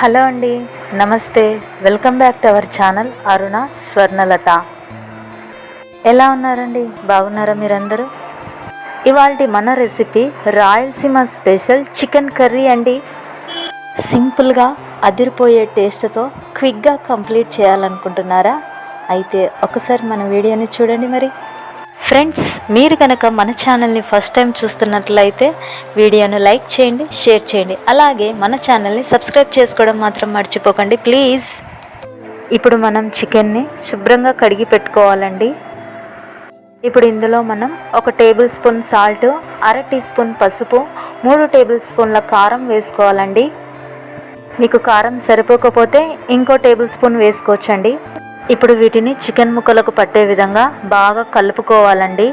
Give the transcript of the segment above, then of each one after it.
Hello అండి నమస్తే. Welcome back to our channel Aruna Swarnalatha. ఎలా ఉన్నారండి? బాగున్నారా మీరందరూ? ఇవాళ మన recipe Rayalaseema special chicken curry అండి. సింపుల్గా అదిరిపోయే టేస్ట్తో క్విక్గా కంప్లీట్ చేయాలనుకుంటున్నారా? అయితే ఒకసారి మన వీడియోని చూడండి మరి. ఫ్రెండ్స్ మీరు కనుక మన ఛానల్ని ఫస్ట్ టైం చూస్తున్నట్లయితే వీడియోను లైక్ చేయండి షేర్ చేయండి. అలాగే మన ఛానల్ని సబ్స్క్రైబ్ చేసుకోవడం మాత్రం మర్చిపోకండి ప్లీజ్ ఇప్పుడు మనం చికెన్ని శుభ్రంగా కడిగి పెట్టుకోవాలండి. ఇప్పుడు ఇందులో మనం ఒక టేబుల్ స్పూన్ సాల్ట్ అర టీ స్పూన్ పసుపు మూడు టేబుల్ స్పూన్ల కారం వేసుకోవాలండి. మీకు కారం సరిపోకపోతే ఇంకో టేబుల్ స్పూన్ వేసుకోవచ్చండి. ఇప్పుడు వీటిని చికెన్ ముక్కలకు పట్టే విధంగా బాగా కలుపుకోవాలండి.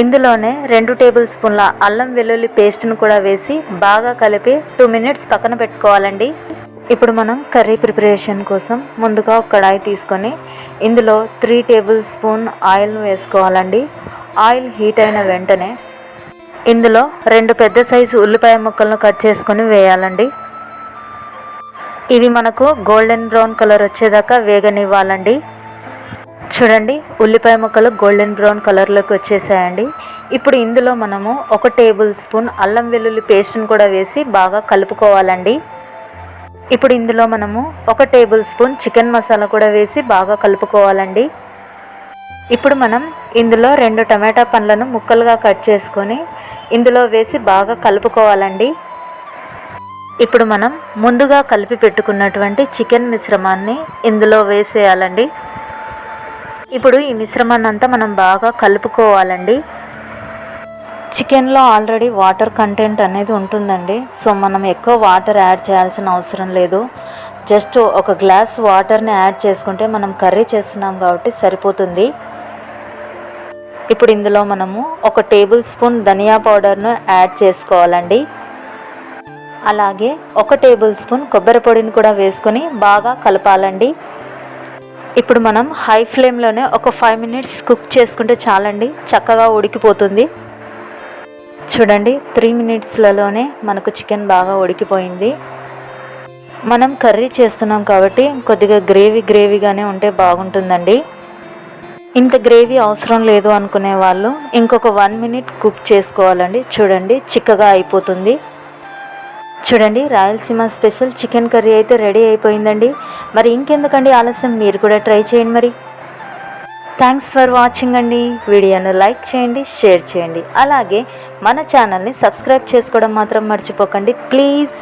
ఇందులోనే రెండు టేబుల్ స్పూన్ల అల్లం వెల్లుల్లి పేస్ట్ను కూడా వేసి బాగా కలిపి టూ మినిట్స్ పక్కన పెట్టుకోవాలండి. ఇప్పుడు మనం కర్రీ ప్రిపరేషన్ కోసం ముందుగా ఒక కడాయి తీసుకొని ఇందులో త్రీ టేబుల్ స్పూన్ ఆయిల్ను వేసుకోవాలండి. ఆయిల్ హీట్ అయిన వెంటనే ఇందులో రెండు పెద్ద సైజు ఉల్లిపాయ ముక్కలను కట్ చేసుకొని వేయాలండి. ఇవి మనకు గోల్డెన్ బ్రౌన్ కలర్ వచ్చేదాకా వేగనివ్వాలండి. చూడండి ఉల్లిపాయ ముక్కలు గోల్డెన్ బ్రౌన్ కలర్లోకి వచ్చేసాయండి. ఇప్పుడు ఇందులో మనము ఒక టేబుల్ స్పూన్ అల్లం వెల్లుల్లి పేస్ట్ని కూడా వేసి బాగా కలుపుకోవాలండి. ఇప్పుడు ఇందులో మనము ఒక టేబుల్ స్పూన్ చికెన్ మసాలా కూడా వేసి బాగా కలుపుకోవాలండి. ఇప్పుడు మనం ఇందులో రెండు టమాటా పండ్లను ముక్కలుగా కట్ చేసుకొని ఇందులో వేసి బాగా కలుపుకోవాలండి. ఇప్పుడు మనం ముందుగా కలిపి పెట్టుకున్నటువంటి చికెన్ మిశ్రమాన్ని ఇందులో వేసేయాలండి. ఇప్పుడు ఈ మిశ్రమాన్ని అంతా మనం బాగా కలుపుకోవాలండి. చికెన్లో ఆల్రెడీ వాటర్ కంటెంట్ అనేది ఉంటుందండి. సో మనం ఎక్కువ వాటర్ యాడ్ చేయాల్సిన అవసరం లేదు. జస్ట్ ఒక గ్లాస్ వాటర్ని యాడ్ చేసుకుంటే మనం కర్రీ చేస్తున్నాం కాబట్టి సరిపోతుంది. ఇప్పుడు ఇందులో మనము ఒక టేబుల్ స్పూన్ ధనియా పౌడర్ను యాడ్ చేసుకోవాలండి. అలాగే ఒక టేబుల్ స్పూన్ కొబ్బరి పొడిని కూడా వేసుకొని బాగా కలపాలండి. ఇప్పుడు మనం హై ఫ్లేమ్లోనే ఒక ఫైవ్ మినిట్స్ కుక్ చేసుకుంటే చాలండి చక్కగా ఉడికిపోతుంది. చూడండి త్రీ మినిట్స్లలోనే మనకు చికెన్ బాగా ఉడికిపోయింది. మనం కర్రీ చేస్తున్నాం కాబట్టి కొద్దిగా గ్రేవీ గ్రేవీగానే ఉంటే బాగుంటుందండి. ఇంత గ్రేవీ అవసరం లేదు అనుకునే వాళ్ళు ఇంకొక వన్ మినిట్ కుక్ చేసుకోవాలండి. చూడండి చిక్కగా అయిపోతుంది. చూడండి రాయలసీమ స్పెషల్ చికెన్ కర్రీ అయితే రెడీ అయిపోయిందండి. మరి ఇంకెందుకండి ఆలస్యం? మీరు కూడా ట్రై చేయండి మరి. థ్యాంక్స్ ఫర్ వాచింగ్ అండి. వీడియోను లైక్ చేయండి షేర్ చేయండి. అలాగే మన ఛానల్ని సబ్స్క్రైబ్ చేసుకోవడం మాత్రం మర్చిపోకండి. ప్లీజ్